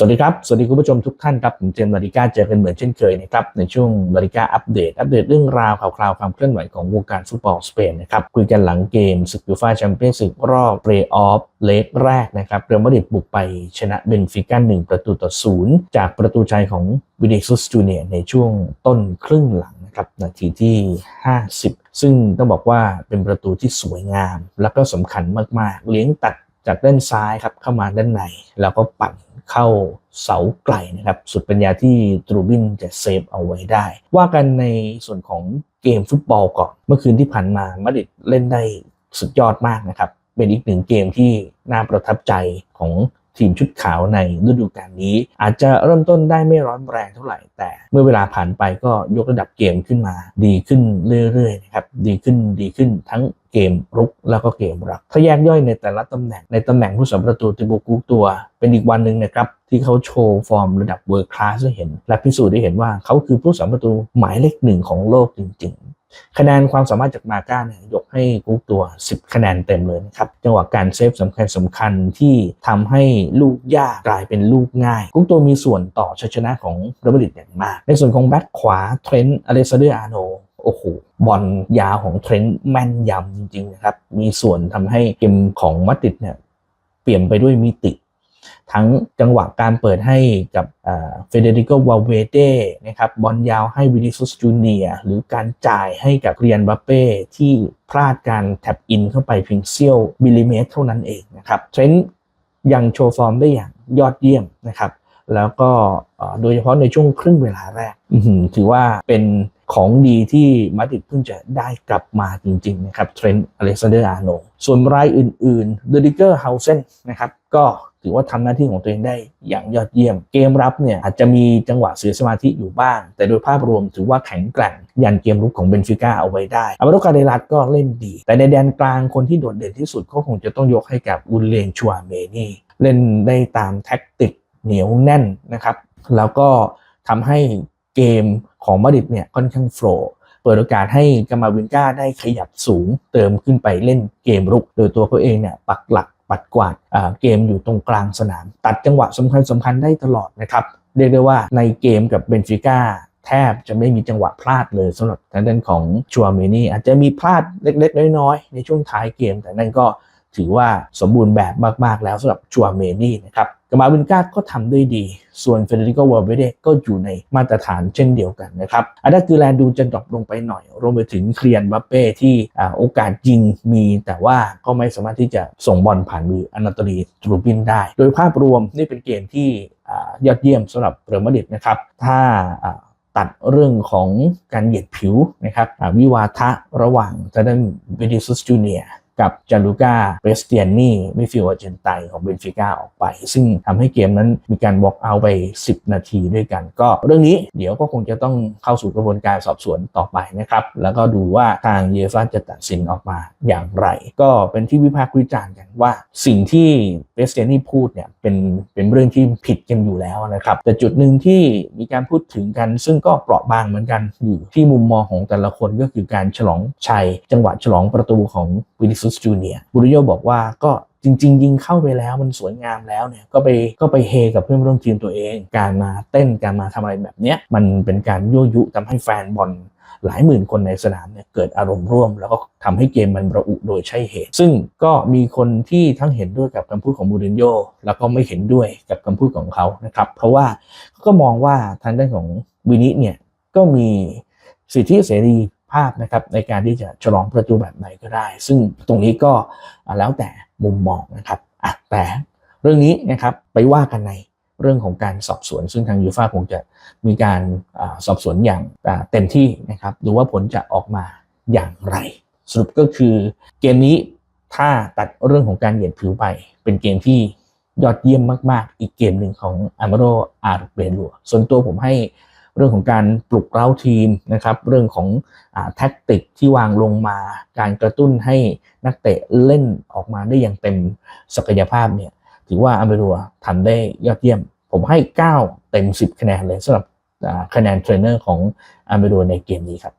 สวัสดีครับ สวัสดีคุณผู้ชมทุกท่านครับ ผมเจมส์ลาดิก้าเจอกันเหมือนเช่นเคยนะครับ ในช่วงลาดิก้าอัปเดต อัปเดตเรื่องราวข่าวคราวความเคลื่อนไหวของวงการฟุตบอลสเปนนะครับ คุยกันหลังเกมศึกยูฟ่าแชมเปี้ยนส์ลีกรอบเพลย์ออฟเลกแรกนะครับเรอัลมาดริดบุกไปชนะเบนฟิก้าหนึ่งประตูต่อศูนย์จากประตูชัยของวินิซุสจูเนียในช่วงต้นครึ่งหลังนะครับนาทีที่ 50 ซึ่งต้องบอกว่าเป็นประตูที่สวยงาม แล้วก็สำคัญมากๆ เลี้ยงตัด จากด้านซ้ายครับเข้ามาด้านใน แล้วก็ปั่นเข้าเสาไกลนะครับสุดปัญญาที่ตรูบินจะเซฟเอาไว้ได้ ว่ากันในส่วนของเกมฟุตบอลก่อน เมื่อคืนที่ผ่านมามาดริดเล่นได้สุดยอดมากนะครับเป็นอีกหนึ่งเกมที่น่าประทับใจของทีมชุดขาวในฤดูกาลนี้ อาจจะเริ่มต้นได้ไม่ร้อนแรงเท่าไหร่ แต่เมื่อเวลาผ่านไปก็ยกระดับเกมขึ้นมา ดีขึ้นเรื่อยๆนะครับดีขึ้นดีขึ้นทั้ง เกมรุกแล้วก็เกมรับ ถ้าแยกย่อยในแต่ละตำแหน่งในตำแหน่งผู้สัมประตูติโบกุกตัว เป็นอีกวันหนึ่งนะครับ ที่เขาโชว์ฟอร์มระดับเวิร์คลาสให้เห็น และพิสูจน์ได้เห็นว่าเขาคือผู้สัมประตูหมายเลขหนึ่งของโลกจริงๆคะแนนความสามารถจากมาก้าเนี่ยยกให้กุ๊กตัว 10 คะแนนเต็มเลยนะครับจังหวะการเซฟสำคัญสำคัญที่ทำให้ลูกยากกลายเป็นลูกง่าย กุ๊กตัวมีส่วนต่อชัยชนะของเรอัลมาดริดอย่างมาก ในส่วนของแบ็คขวาเทรนต์อเลซาเดอร์อาโนโอ้โห บอลยาวของเทรนต์แม่นยำจริงๆนะครับ มีส่วนทำให้เกมของมาดริดเนี่ยเปลี่ยนไปด้วยมิติ ทั้งจังหวะการเปิดให้กับเฟเดริโกวาเวเต้นะครับบอลยาวให้วินิซุสจูเนียหรือการจ่ายให้กับเรียนบัปเป้ที่พลาดการแท็บอินเข้าไปเพียงเสี้ยวมิลลิเมตรเท่านั้นเองนะครับเทรนต์ยังโชว์ฟอร์มได้อย่างยอดเยี่ยมนะครับแล้วก็โดยเฉพาะในช่วงครึ่งเวลาแรกถือว่าเป็น ของดีที่มาดริดเพิ่งจะได้กลับมาจริงๆนะครับเทรนต์อเล็กซานเดอร์อาร์โนส่วนรายอื่นๆเดริเกอร์เฮาเซนนะครับก็ถือว่าทำหน้าที่ของตัวเองได้อย่างยอดเยี่ยม เกมรับเนี่ยอาจจะมีจังหวะเสียสมาธิอยู่บ้าง แต่โดยภาพรวมถือว่าแข็งแกร่ง ยันเกมรุกของเบนฟิก้าเอาไว้ได้อามาโดคาเดรัสก็เล่นดี แต่ในแดนกลางคนที่โดดเด่นที่สุดก็คงจะต้องยกให้กับอุลเลนชัวเมนี่เล่นได้ตามแท็กติกเหนียวแน่นนะครับ แล้วก็ทำให้ เกมของมาดริดเนี่ยค่อนข้างโฟล์เปิดโอกาสให้กามาวินก้าได้ขยับสูง เติมขึ้นไปเล่นเกมรุก โดยตัวเขาเองเนี่ยปักหลักปัดกวาดเกมอยู่ตรงกลางสนาม ตัดจังหวะสำคัญสำคัญได้ตลอดนะครับ เรียกได้ว่าในเกมกับเบนฟิก้าแทบจะไม่มีจังหวะพลาดเลยสำหรับทางด้านของชัวเมนี่อาจจะมีพลาดเล็กๆ น้อยๆ ในช่วงท้ายเกม แต่นั่นก็ ถือว่าสมบูรณ์แบบมาก ๆ แล้วสำหรับชัวเมนี่นะครับกามาวินกาก็ทำได้ดี ส่วนเฟเดริโกวอลเวเดก็อยู่ในมาตรฐานเช่นเดียวกันนะครับอันนั้นคือแลนดูจะดรอปลงไปหน่อย รวมไปถึงเคลียนบัปเป้ที่โอกาสยิงมี แต่ว่าก็ไม่สามารถที่จะส่งบอลผ่านมืออนาตลีทรูบินได้ โดยภาพรวมนี่เป็นเกมที่ยอดเยี่ยมสำหรับเรอัลมาดริดนะครับ ถ้าตัดเรื่องของการเหยียดผิวนะครับวิวาทะระหว่างทางด้านวินิซุสจูเนีย กับจารูกาเบสเตียนนี่ไม่ฟิลอเจนไตของเบนฟิก้าออกไป ซึ่งทำให้เกมนั้นมีการวอกเอาไป 10 นาทีด้วยกัน ก็เรื่องนี้เดี๋ยวก็คงจะต้องเข้าสู่กระบวนการสอบสวนต่อไปนะครับ แล้วก็ดูว่าทางเยฟ่าจะตัดสินออกมาอย่างไร ก็เป็นที่วิพากษ์วิจารณ์กันว่า สิ่งที่เบสเตียนนี่พูดเนี่ยเป็นเป็นเรื่องที่ผิดกันอยู่แล้วนะครับ แต่จุดหนึ่งที่มีการพูดถึงกัน ซึ่งก็เปราะบางเหมือนกันอยู่ที่มุมมองของแต่ละคนก็คือการฉลองชัย จังหวะฉลองประตูของวินิซุสจูเนียบูริโยบอกว่าก็จริง ๆ ยิงเข้าไปแล้วมันสวยงามแล้วเนี่ยก็ไปก็ไปเฮกับเพื่อนร่วมทีมตัวเอง การมาเต้นการมาทำอะไรแบบเนี้ยมันเป็นการยั่วยุทำให้แฟนบอลหลายหมื่นคนในสนามเนี่ยเกิดอารมณ์ร่วม แล้วก็ทำให้เกมมันระอุโดยใช่เหตุ ซึ่งก็มีคนที่ทั้งเห็นด้วยกับคำพูดของบูริโยแล้วก็ไม่เห็นด้วยกับคำพูดของเขานะครับ เพราะว่าก็มองว่าทางด้านของวินิเนี่ยก็มีสิทธิเสรี ภาพนะครับในการที่จะฉลองประตูแบบไหนก็ได้ ซึ่งตรงนี้ก็แล้วแต่มุมมองนะครับอะแต่เรื่องนี้นะครับไปว่ากันในเรื่องของการสอบสวน ซึ่งทางยูฟ่าคงจะมีการอสอบสวนอย่างเต็มที่นะครับดูว่าผลจะออกมาอย่างไร สรุปก็คือเกมนี้ถ้าตัดเรื่องของการเหยียดผิวไป เป็นเกมที่ยอดเยี่ยมมาก ๆ อีกเกมหนึ่งของอามาโรอาร์เบลัวส่วนตัวผมให้ เรื่องของการปลุกเร้าทีมนะครับ เรื่องของแท็กติกที่วางลงมา การกระตุ้นให้นักเตะเล่นออกมาได้อย่างเต็มศักยภาพเนี่ย ถือว่าอาเบรัวทำได้ยอดเยี่ยม ผมให้ 9 เต็ม 10 คะแนนเลยสำหรับคะแนนเทรนเนอร์ของอาเบรัวในเกมนี้ครับ